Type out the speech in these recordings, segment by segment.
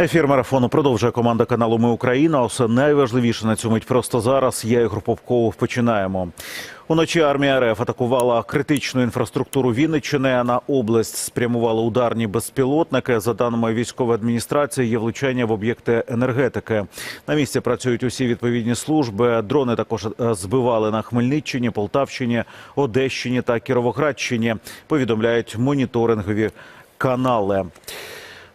Ефір марафону продовжує команда каналу Ми Україна. Усе найважливіше на цю мить просто зараз. Я Ігор Попков. Починаємо. Уночі армія РФ атакувала критичну інфраструктуру Вінниччини. а На область спрямували ударні безпілотники. За даними військової адміністрації, є влучання в об'єкти енергетики. На місці працюють усі відповідні служби. Дрони також е, збивали на Хмельниччині, Полтавщині, Одещині та Кіровоградщині. Повідомляють моніторингові канали.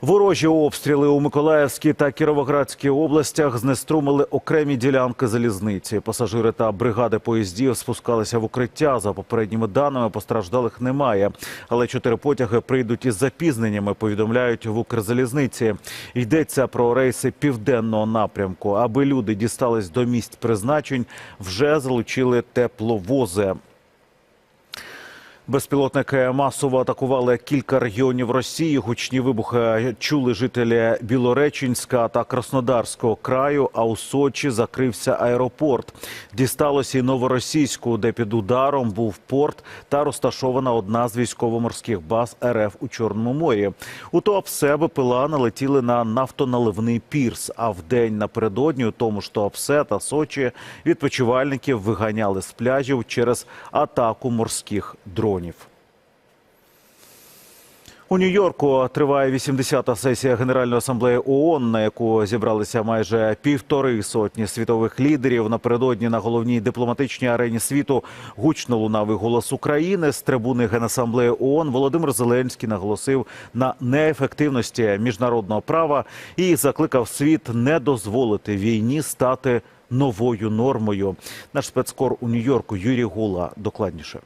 Ворожі обстріли у Миколаївській та Кіровоградській областях знеструмили окремі ділянки залізниці. Пасажири та бригади поїздів спускалися в укриття. За попередніми даними постраждалих немає, але чотири потяги прийдуть із запізненнями. Повідомляють в Укрзалізниці. Йдеться про рейси південного напрямку. Аби люди дістались до місць призначень, вже залучили тепловози. Безпілотники масово атакували кілька регіонів Росії. Гучні вибухи чули жителі Білореченська та Краснодарського краю. А у Сочі закрився аеропорт. Дісталося і новоросійську, де під ударом був порт та розташована одна з військово-морських баз РФ у Чорному морі. У Туапсе БПЛА налетіли на нафтоналивний пірс. А в день напередодні у тому ж Туапсе та Сочі відпочивальників виганяли з пляжів через атаку морських дронів. У Нью-Йорку триває 80-та сесія Генеральної асамблеї ООН, на яку зібралися майже півтори сотні світових лідерів. Напередодні на головній дипломатичній арені світу гучно лунав і голос України з трибуни Генасамблеї ООН. Володимир Зеленський наголосив на неефективності міжнародного права і закликав світ не дозволити війні стати новою нормою. Наш спецкор у Нью-Йорку Юрій Гула докладніше.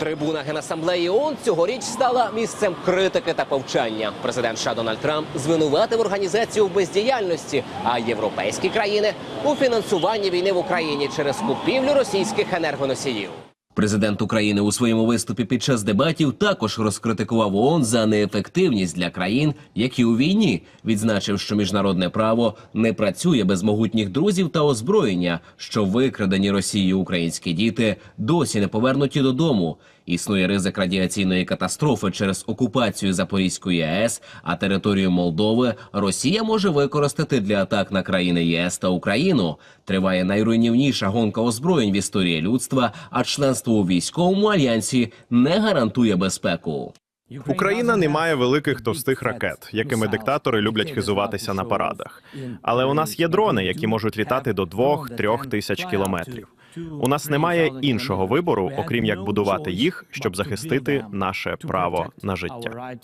Трибуна Генасамблеї ООН цьогоріч стала місцем критики та повчання. Президент США Дональд Трамп звинуватив організацію в бездіяльності, а європейські країни у фінансуванні війни в Україні через купівлю російських енергоносіїв. Президент України у своєму виступі під час дебатів також розкритикував ООН за неефективність для країн, які у війні, відзначив, що міжнародне право не працює без могутніх друзів та озброєння, що викрадені Росією українські діти досі не повернуті додому. Існує ризик радіаційної катастрофи через окупацію Запорізької АЕС, а територію Молдови Росія може використати для атак на країни ЄС та Україну. Триває найруйнівніша гонка озброєнь в історії людства, а членство у військовому альянсі не гарантує безпеку. Україна не має великих товстих ракет, якими диктатори люблять хизуватися на парадах. Але у нас є дрони, які можуть літати до 2-3 тисяч кілометрів. У нас немає іншого вибору, окрім як будувати їх, щоб захистити наше право на життя.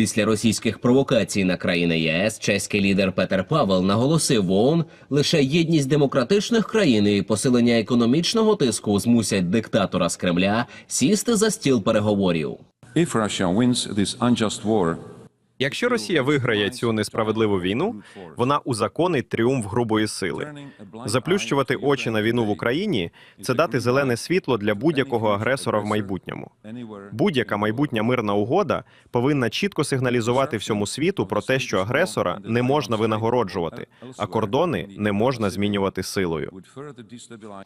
Після російських провокацій на країни ЄС чеський лідер Петер Павел наголосив в ООН, лише єдність демократичних країн і посилення економічного тиску змусять диктатора з Кремля сісти за стіл переговорів. If Russia wins this unjust war, Якщо Росія виграє цю несправедливу війну, вона узаконить тріумф грубої сили. Заплющувати очі на війну в Україні це дати зелене світло для будь-якого агресора в майбутньому. Будь-яка майбутня мирна угода повинна чітко сигналізувати всьому світу про те, що агресора не можна винагороджувати, а кордони не можна змінювати силою.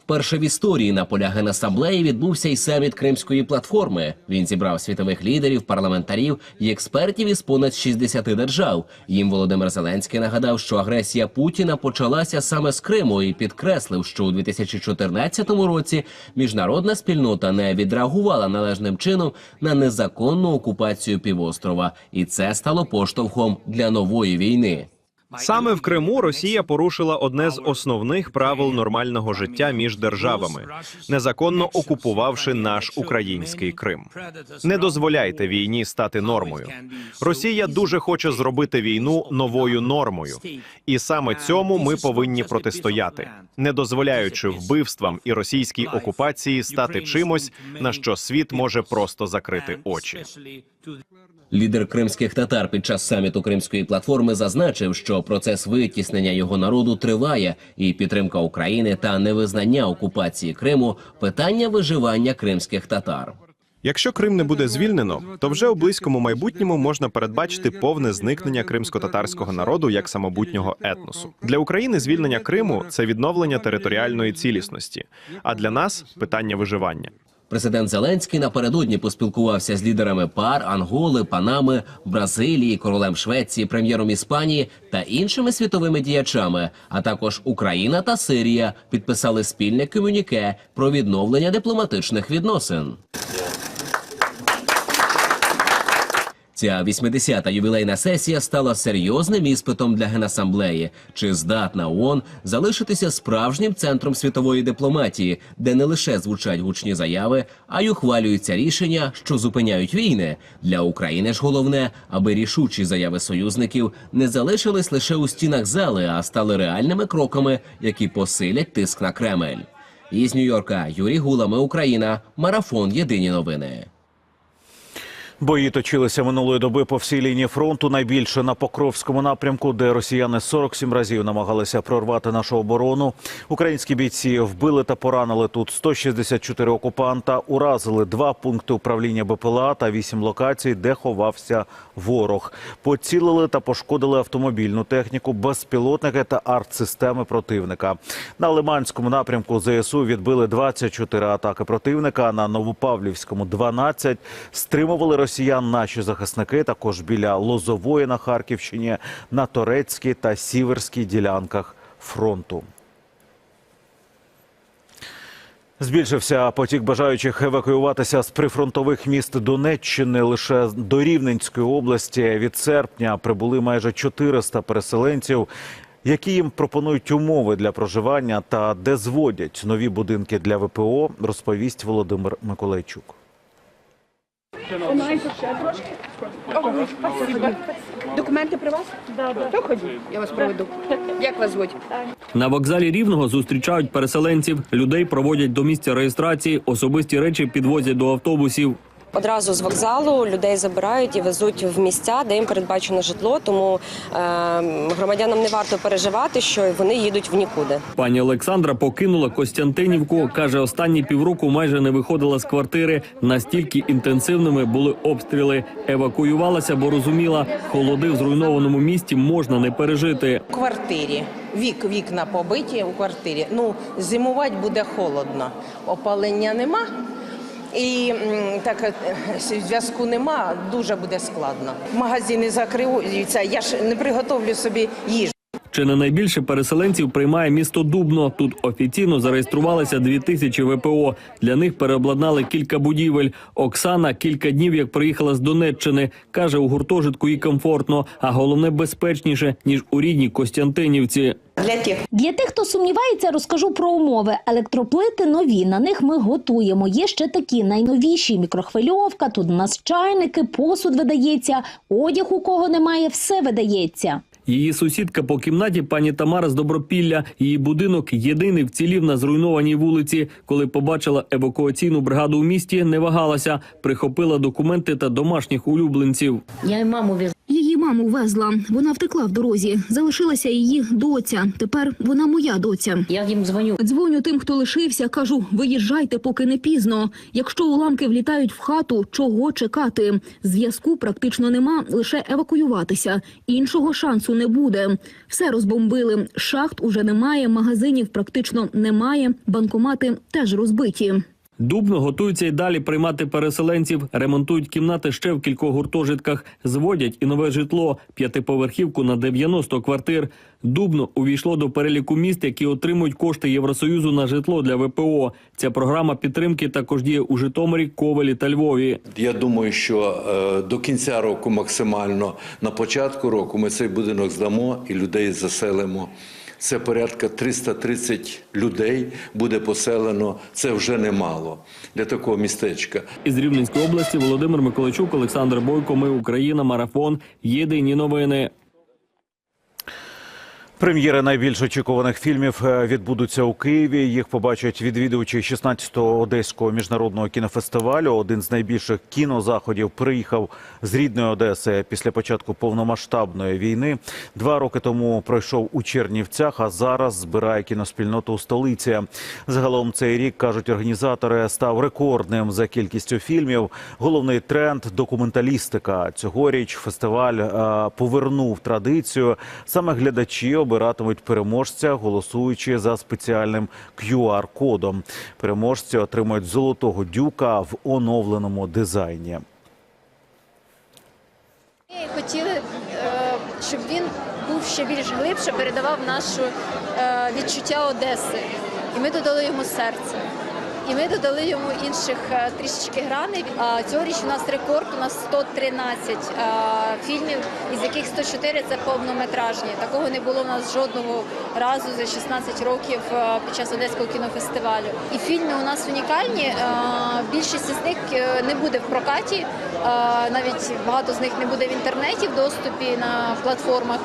Вперше в історії на полях Генасамблеї відбувся й саміт Кримської платформи. Він зібрав світових лідерів, парламентарів і експертів із понад 60 держав. Їм Володимир Зеленський нагадав, що агресія Путіна почалася саме з Криму і підкреслив, що у 2014 році міжнародна спільнота не відреагувала належним чином на незаконну окупацію півострова, і це стало поштовхом для нової війни. Саме в Криму Росія порушила одне з основних правил нормального життя між державами, незаконно окупувавши наш український Крим. Не дозволяйте війні стати нормою. Росія дуже хоче зробити війну новою нормою, і саме цьому ми повинні протистояти, не дозволяючи вбивствам і російській окупації стати чимось, на що світ може просто закрити очі. Лідер кримських татар під час саміту Кримської платформи зазначив, що процес витіснення його народу триває, і підтримка України та невизнання окупації Криму питання виживання кримських татар. Якщо Крим не буде звільнено, то вже у близькому майбутньому можна передбачити повне зникнення кримсько-татарського народу як самобутнього етносу. Для України звільнення Криму це відновлення територіальної цілісності, а для нас питання виживання. Президент Зеленський напередодні поспілкувався з лідерами пар, Анголи, Панами, Бразилії, королем Швеції, прем'єром Іспанії та іншими світовими діячами. А також Україна та Сирія підписали спільне комюніке про відновлення дипломатичних відносин. Ця 80-та ювілейна сесія стала серйозним іспитом для генасамблеї. Чи здатна ООН залишитися справжнім центром світової дипломатії, де не лише звучать гучні заяви, а й ухвалюються рішення, що зупиняють війни. Для України ж головне, аби рішучі заяви союзників не залишились лише у стінах зали, а стали реальними кроками, які посилять тиск на Кремль. Із Нью-Йорка Юрій Гула, ми Україна. Марафон. Єдині новини. Бої точилися минулої доби по всій лінії фронту. Найбільше на Покровському напрямку, де росіяни 47 разів намагалися прорвати нашу оборону. Українські бійці вбили та поранили тут 164 окупанта, уразили два пункти управління БПЛА та вісім локацій, де ховався ворог. Поцілили та пошкодили автомобільну техніку, безпілотники та артсистеми противника. На Лиманському напрямку ЗСУ відбили 24 атаки противника. На Новопавлівському 12. Стримували росіян наші захисники. Також біля Лозової на Харківщині, на Торецькій та Сіверській ділянках фронту. Збільшився потік бажаючих евакуюватися з прифронтових міст Донеччини. Лише до Рівненської області від серпня прибули майже 400 переселенців, які їм пропонують умови для проживання та де зводять нові будинки для ВПО, розповість Володимир Миколайчук. Документи при вас? То ходіть, я вас проведу. Як вас звуть? На вокзалі Рівного зустрічають переселенців. Людей проводять до місця реєстрації, особисті речі підвозять до автобусів. Одразу з вокзалу людей забирають і везуть в місця, де їм передбачено житло. Тому е, громадянам не варто переживати, що вони їдуть в нікуди. Пані Олександра покинула Костянтинівку. каже, останні півроку майже не виходила з квартири. Настільки інтенсивними були обстріли. Евакуювалася, бо розуміла, холоди в зруйнованому місті можна не пережити. У квартирі. Вік, вікна побиті у квартирі. Ну, зимувати буде холодно. Опалення нема. І так е, зв'язку нема, дуже буде складно. Магазини закриються, я ж не приготовлю собі їжу. Чи не найбільше переселенців приймає місто Дубно? Тут офіційно зареєструвалися дві тисячі ВПО. Для них переобладнали кілька будівель. Оксана кілька днів як приїхала з Донеччини. каже, у гуртожитку їй комфортно, а головне безпечніше ніж у рідній Костянтинівці. Для тих, Для тих, хто сумнівається, розкажу про умови. Електроплити нові. На них ми готуємо. Є ще такі найновіші мікрохвильовка. Тут у нас чайники, посуд видається, одяг у кого немає, все видається. Її сусідка по кімнаті пані Тамара з Добропілля. Її будинок єдиний вцілів на зруйнованій вулиці. Коли побачила евакуаційну бригаду у місті, не вагалася, прихопила документи та домашніх улюбленців. Її маму везла. Вона втекла в дорозі. Залишилася її доця. Тепер вона моя доця. Я їм дзвоню. Дзвоню тим, хто лишився. Кажу, виїжджайте, поки не пізно. Якщо уламки влітають в хату, чого чекати? Зв'язку практично нема, лише евакуюватися. Іншого шансу не буде. Все розбомбили. Шахт уже немає, магазинів практично немає. Банкомати теж розбиті. Дубно готуються й далі приймати переселенців, ремонтують кімнати ще в кількох гуртожитках, зводять і нове житло, п'ятиповерхівку на 90 квартир. Дубно увійшло до переліку міст, які отримують кошти Євросоюзу на житло для ВПО. Ця програма підтримки також діє у Житомирі, Ковелі та Львові. Я думаю, що е, до кінця року максимально на початку року ми цей будинок здамо і людей заселимо. Це порядка 330 людей буде поселено. Це вже немало для такого містечка. Із Рівненської області Володимир Миколайчук, Олександр Бойко. Ми Україна. Марафон. Єдині новини. Прем'єри найбільш очікуваних фільмів е, відбудуться у Києві. Їх побачать відвідувачі 16-го одеського міжнародного кінофестивалю. Один з найбільших кінозаходів приїхав з рідної Одеси після початку повномасштабної війни. Два роки тому пройшов у Чернівцях, а зараз збирає кіноспільноту у столиці. Загалом цей рік кажуть організатори став рекордним за кількістю фільмів. Головний тренд документалістика. Цьогоріч фестиваль е, повернув традицію. Саме глядачі обиратимуть переможця, голосуючи за спеціальним QR-кодом. Переможці отримають золотого дюка в оновленому дизайні. Ми хотіли, е, щоб він був ще більш глибше, передавав наше відчуття Одеси. І ми додали йому серце. І ми додали йому інших е, трішечки граней. Цьогоріч у нас рекорд, у нас 113 е, фільмів, із яких 104 – це повнометражні. Такого не було у нас жодного разу за 16 років е, під час Одеського кінофестивалю. І фільми у нас унікальні. Більшість із них не буде в прокаті, навіть багато з них не буде в інтернеті в доступі на платформах.